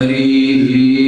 శ్రీమద్భక్తి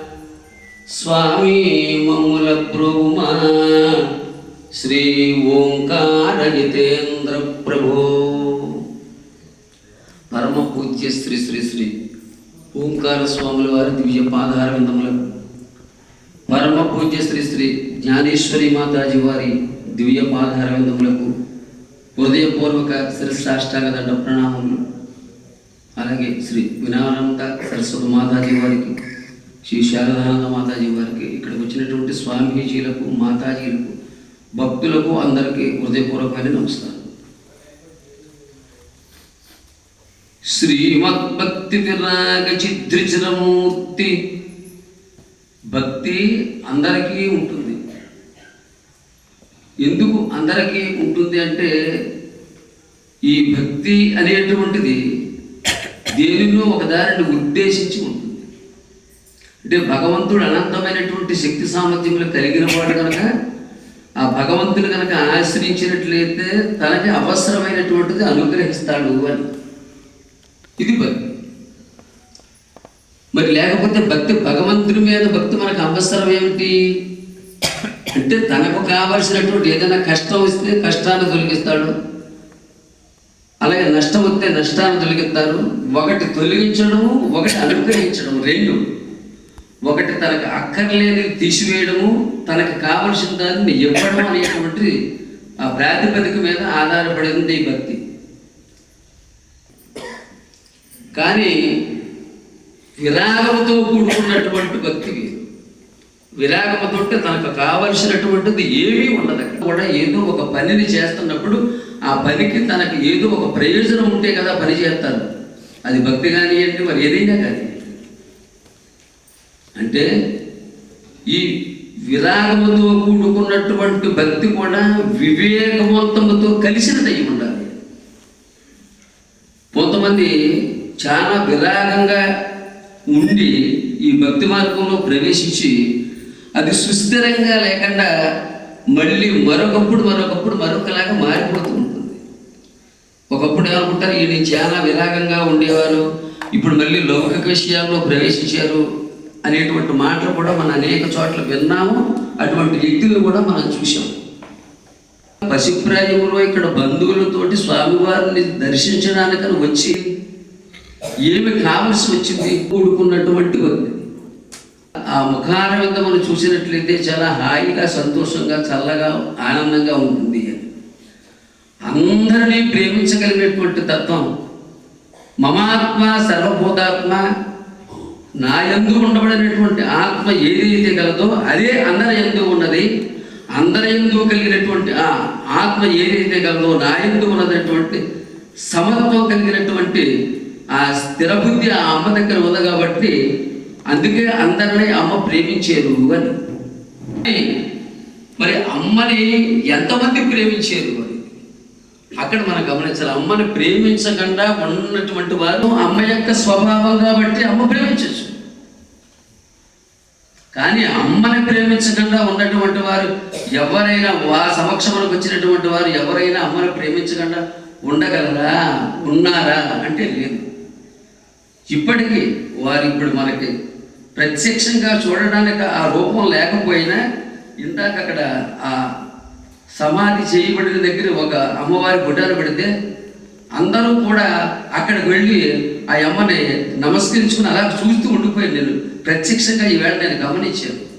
స్వామి మమ్ముల బ్రహ్మా శ్రీ ఓంకార జితేంద్ర ప్రభో పరమ పూజ్య శ్రీ శ్రీ శ్రీ ఓంకార స్వాముల వారి దివ్య పాదార విందములకు పరమ పూజ్య శ్రీ శ్రీ జ్ఞానేశ్వరి మాతాజీ వారి దివ్య పాదార విందములకు హృదయపూర్వక శిరసాష్టాంగ దండ ప్రణామములు. అలాగే శ్రీ వినానంద సరస్వతి మాతాజీ వారికి శ్రీ శారదానంద మాతాజీ వారికి ఇక్కడికి వచ్చినటువంటి స్వామీజీలకు మాతాజీలకు భక్తులకు అందరికీ హృదయపూర్వకమైన నమస్కారం. శ్రీమద్భక్తి విరాగ చిద్రిచరమూర్తి భక్తి అందరికీ ఉంటుంది. ఎందుకు అందరికీ ఉంటుంది అంటే ఈ భక్తి అనేటువంటిది దేనిలో ఒక దారిని ఉద్దేశించి ఉంటుంది. అంటే భగవంతుడు అనంతమైనటువంటి శక్తి సామర్థ్యములు కలిగిన వాడు కనుక ఆ భగవంతుడు కనుక ఆశ్రయించినట్లయితే తనకి అవసరమైనటువంటిది అనుగ్రహిస్తాడు అని. ఇది భక్తి. మరి లేకపోతే భక్తి భగవంతుడి మీద భక్తి మనకు అవసరం ఏమిటి? అంటే తనకు కావలసినటువంటి ఏదైనా కష్టం వస్తే కష్టాన్ని తొలగిస్తాడు. అలాగే నష్టం వస్తే నష్టాన్ని తొలగిస్తారు. ఒకటి తొలగించడం ఒకటి అనుగ్రహించడం రెండు ఒకటి తనకు అక్కర్లేని తీసివేయడము తనకు కావలసిన దాన్ని ఇవ్వడం అనేటువంటి ఆ ప్రాతిపదిక మీద ఆధారపడింది ఈ భక్తి. కానీ విరాగముతో కూడుకున్నటువంటి భక్తి వేరు తనకు కావలసినటువంటిది ఏమీ ఉండదు. అక్కడ కూడా ఏదో ఒక పనిని చేస్తున్నప్పుడు ఆ పనికి తనకు ఏదో ఒక ప్రయోజనం ఉంటే కదా పని చేస్తారు. అది భక్తి కానివ్వండి మరి ఏదైనా కానీ అంటే ఈ విరాగముతో కూడుకున్నటువంటి భక్తి కూడా వివేకవంతముతో కలిసినదై ఉండాలి. కొంతమంది చాలా విరాగంగా ఉండి ఈ భక్తి మార్గంలో ప్రవేశించి అది సుస్థిరంగా లేకుండా మళ్ళీ మరొకప్పుడు మరొకప్పుడు మరొకలాగా మారిపోతూ ఉంటుంది. ఒకప్పుడు ఏమనుకుంటారు ఈయన చాలా విరాగంగా ఉండేవారు ఇప్పుడు మళ్ళీ లౌకిక విషయాల్లో ప్రవేశించారు అనేటువంటి మాటలు కూడా మనం అనేక చోట్ల విన్నాము. అటువంటి వ్యక్తులను కూడా మనం చూసాం పసిప్రాయంలో ఇక్కడ బంధువులతోటి స్వామివారిని దర్శించడానికని వచ్చి ఏమి కావలసి వచ్చింది? కూడుకున్నటువంటి ఉంది ఆ ముఖార వద్ద మనం చూసినట్లయితే చాలా హాయిగా సంతోషంగా చల్లగా ఆనందంగా ఉంటుంది. అని అందరినీ ప్రేమించగలిగినటువంటి తత్వం. మమాత్మ సర్వభూతాత్మ నా ఎందుకు ఉండబడినటువంటి ఆత్మ ఏదైతే కలదో అదే అందరి ఎందు ఉన్నది. అందరి ఎందు కలిగినటువంటి ఆ ఆత్మ ఏదైతే కలదో నా ఎందు ఉన్నటువంటి సమత్వం కలిగినటువంటి ఆ స్థిరబుద్ధి ఆ అమ్మ దగ్గర ఉంది కాబట్టి అందుకే అందరినీ అమ్మ ప్రేమించేరు అని. మరి అమ్మని ఎంతమంది ప్రేమించేరు అని? అక్కడ మనం గమనించాలి. అమ్మని ప్రేమించకుండా ఉన్నటువంటి వారు అమ్మ యొక్క స్వభావం కాబట్టి అమ్మ ప్రేమించచ్చు. కానీ అమ్మని ప్రేమించకుండా ఉన్నటువంటి వారు ఎవరైనా వా సమక్షంలోకి వచ్చినటువంటి వారు ఎవరైనా అమ్మని ప్రేమించకుండా ఉండగలరా? ఉన్నారా? అంటే లేదు. ఇప్పటికీ వారు ఇప్పుడు మనకి ప్రత్యక్షంగా చూడడానికి ఆ రూపం లేకపోయినా ఇందాక అక్కడ ఆ సమాధి చేయబడిన దగ్గర ఒక అమ్మవారి గుడ్డలు పెడితే అందరూ కూడా అక్కడికి వెళ్ళి ఆ అమ్మని నమస్కరించుకుని అలా చూస్తూ ఉండిపోయాను నేను. ప్రత్యక్షంగా ఈవేళ నేను గమనించాను.